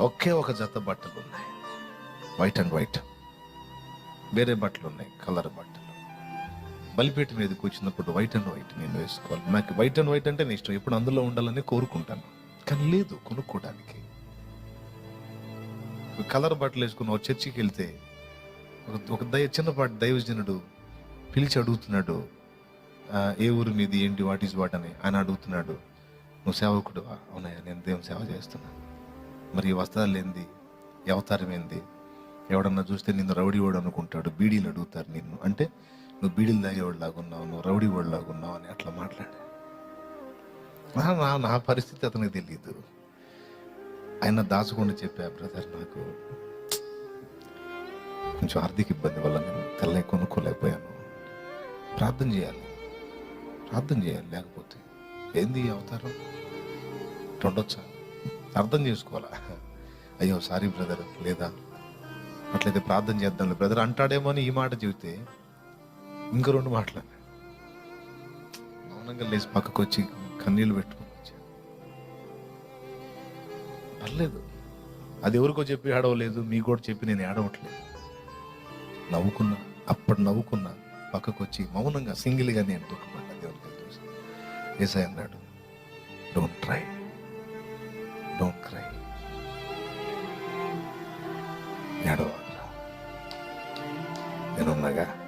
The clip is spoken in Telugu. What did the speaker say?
ఒకే ఒక జత బట్టలు ఉన్నాయి వైట్ అండ్ వైట్ వేరే బట్టలు ఉన్నాయి కలర్ బట్టలు. బలిపేట మీద కూర్చున్నప్పుడు వైట్ అండ్ వైట్ నేను వేసుకోవాలి. నాకు వైట్ అండ్ వైట్ అంటే నేను ఇష్టం. ఎప్పుడు అందులో ఉండాలని కోరుకుంటాను. కానీ లేదు కొనుక్కోవడానికి. కలర్ బట్టలు వేసుకుని ఒక చర్చికి వెళ్తే ఒక ఒక దయ చిన్నపాటి దైవజనుడు పిలిచి అడుగుతున్నాడు ఏ ఊరు మీది? ఏంటి? వాట్ ఈజ్ వాట్ అని. ఆయన అడుగుతున్నాడు నువ్వు సేవకుడు అవునయ్యా నేను దేవుని సేవ చేస్తున్నాను. మరి వస్త్రాలు ఏంది? అవతారం ఏంది? ఎవడన్నా చూస్తే నిన్ను రౌడీ వాడు అనుకుంటాడు బీడీలు అడుగుతారు నిన్ను. అంటే నువ్వు బీడీలు తాగేవాడు లాగున్నావు నువ్వు రౌడీ వాడు లాగున్నావు అని అట్లా మాట్లాడా నా- నా పరిస్థితి అతనికి తెలియదు ఆయన దాచకుండా చెప్పా బ్రదర్ నాకు కొంచెం ఆర్థిక ఇబ్బంది వల్ల నేను తెల్ల కొనుక్కోలేకపోయాను. ప్రార్థన చేయాలి. ప్రార్థన చేయాలి లేకపోతే ఏంది అవతారం? ఉండొచ్చా అర్థం చేసుకోవాలా? అయ్యో సారీ బ్రదర్ లేదా? అట్లయితే ప్రార్థన చేద్దాం బ్రదర్ అంటాడేమో అని ఈ మాట చెబితే ఇంకా రెండు మాటలు మౌనంగా లేచి పక్కకు వచ్చి కన్నీళ్ళు పెట్టుకుని వచ్చాను పర్లేదు. అది ఎవరికో చెప్పి ఆడవలేదు మీకు కూడా చెప్పి నేను ఆడవట్లేదు నవ్వుకున్నా అప్పుడు నవ్వుకున్నా పక్కకు వచ్చి మౌనంగా సింగిల్గా నేను దుఃఖపడ్డా దేవునికి చూసి ఏసై అన్నాడు don't try Don't cry. Nyadoda. Ganun na ka.